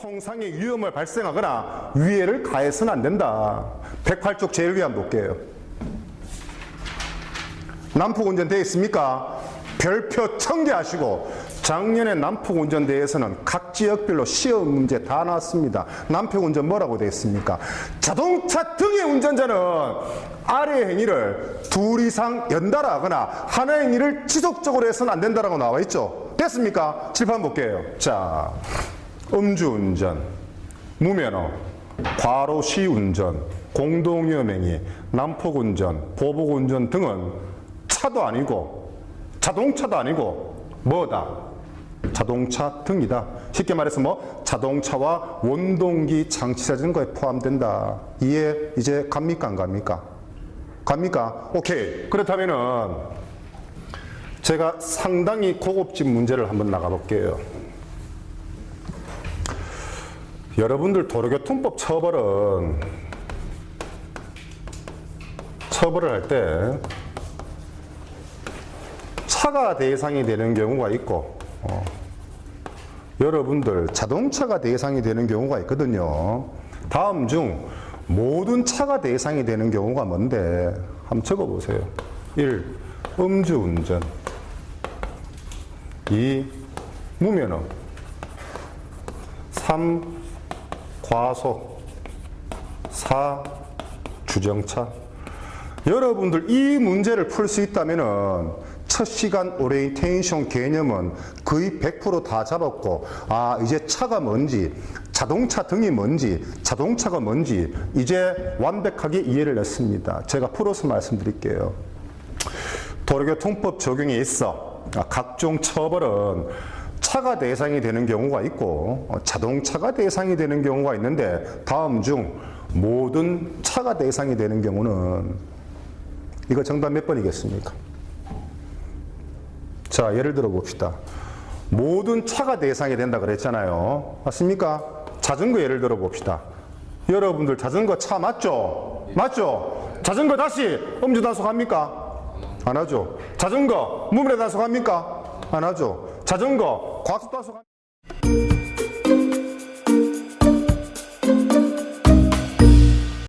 공공상의 위험을 발생하거나 위해를 가해서는 안 된다. 108쪽 제일 위안 볼게요. 남북운전 되어 있습니까? 별표 청계하시고 작년에 남북운전대회에서는 각 지역별로 시험 문제 다 나왔습니다. 남북운전 뭐라고 되어 있습니까? 자동차 등의 운전자는 아래 행위를 둘 이상 연달아 하거나 하나 행위를 지속적으로 해서는 안 된다라고 나와 있죠. 됐습니까? 칠판 볼게요. 자, 음주운전, 무면허, 과로시 운전, 공동위험행위, 난폭운전, 보복운전 등은 차도 아니고 자동차도 아니고 뭐다? 자동차 등이다. 쉽게 말해서 뭐 자동차와 원동기 장치 자전거에 포함된다. 이해 이제 갑니까 안 갑니까? 갑니까? 오케이. 그렇다면은 제가 상당히 고급진 문제를 한번 나가볼게요. 여러분들 도로교통법 처벌은 처벌을 할 때 차가 대상이 되는 경우가 있고 어, 여러분들 자동차가 대상이 되는 경우가 있거든요. 다음 중 모든 차가 대상이 되는 경우가 뭔데? 한번 적어보세요. 1. 음주운전 2. 무면허 3. 과속 4. 주정차 여러분들 이 문제를 풀 수 있다면은 첫 시간 오리엔테이션 개념은 거의 100%다 잡았고 아 이제 차가 뭔지 자동차 등이 뭔지 자동차가 뭔지 이제 완벽하게 이해를 했습니다. 제가 풀어서 말씀드릴게요. 도로교통법 적용에 있어 아, 각종 처벌은 차가 대상이 되는 경우가 있고 어, 자동차가 대상이 되는 경우가 있는데 다음 중 모든 차가 대상이 되는 경우는 이거 정답 몇 번이겠습니까? 자, 예를 들어 봅시다. 모든 차가 대상이 된다 그랬잖아요. 맞습니까? 자전거 예를 들어 봅시다. 여러분들 자전거 차 맞죠? 맞죠? 자전거 다시 음주 단속합니까? 안 하죠. 자전거 무면허 단속합니까? 안 하죠. 자전거 단속합니까?